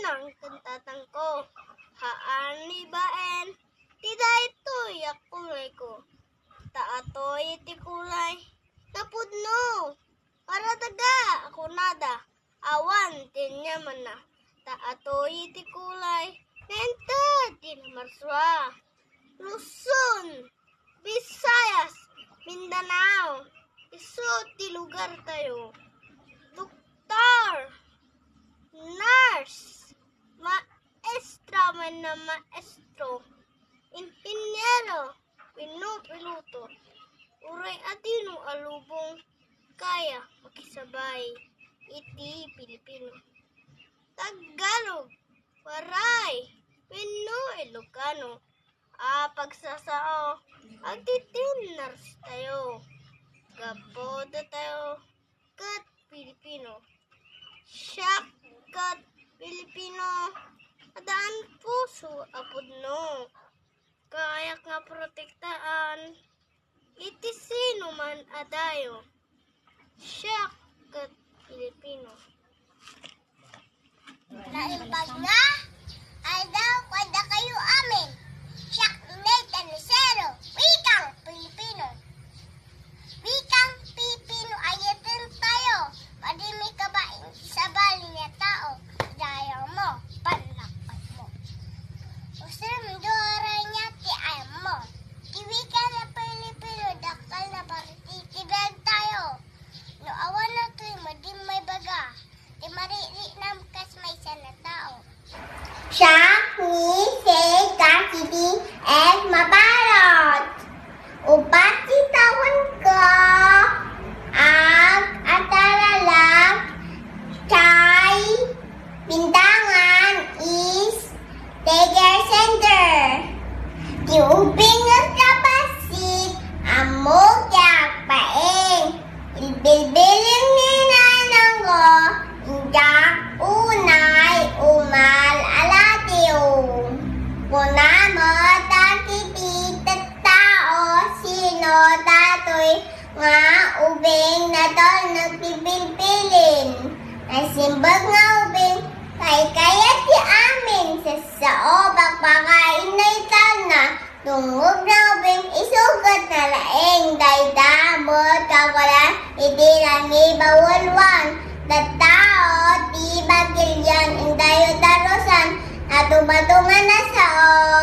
inang kantatang ko. Haan ni baen. Tida ito yakulay ko. Taatoy iti kulay. Napudno. Para daga ako nada. Awan tinya man na. Taatoy iti kulay. Nenta din marswa. Luzon, Visayas, Mindanao. Iso ti lugar tayo. Doktor, nurse, man na maestro, inhinyero, pinupiluto, uray atino alubong. Kaya makisabay. Iti Pilipino. Tagalog, Waray, Pino, Ilocano, ah, pagsasao, agtitinars tayo, gaboda tayo, kat Pilipino, siyak kat Pilipino, adaan puso, apudno, kaya nga protektaan, iti sino man adayo, siyak kat Pilipino. Naimbag nga, tatoy, nga ubing na tol nagpibilbilin. Nasimbag nga ubing, kay kaya ti amin sa sao pagpakain na itan na tungog na ubing isugat na laeng day damot kawalan iti langi bawalwan Tatao, ti bagilyan, indayo darosan, natubatungan na sao.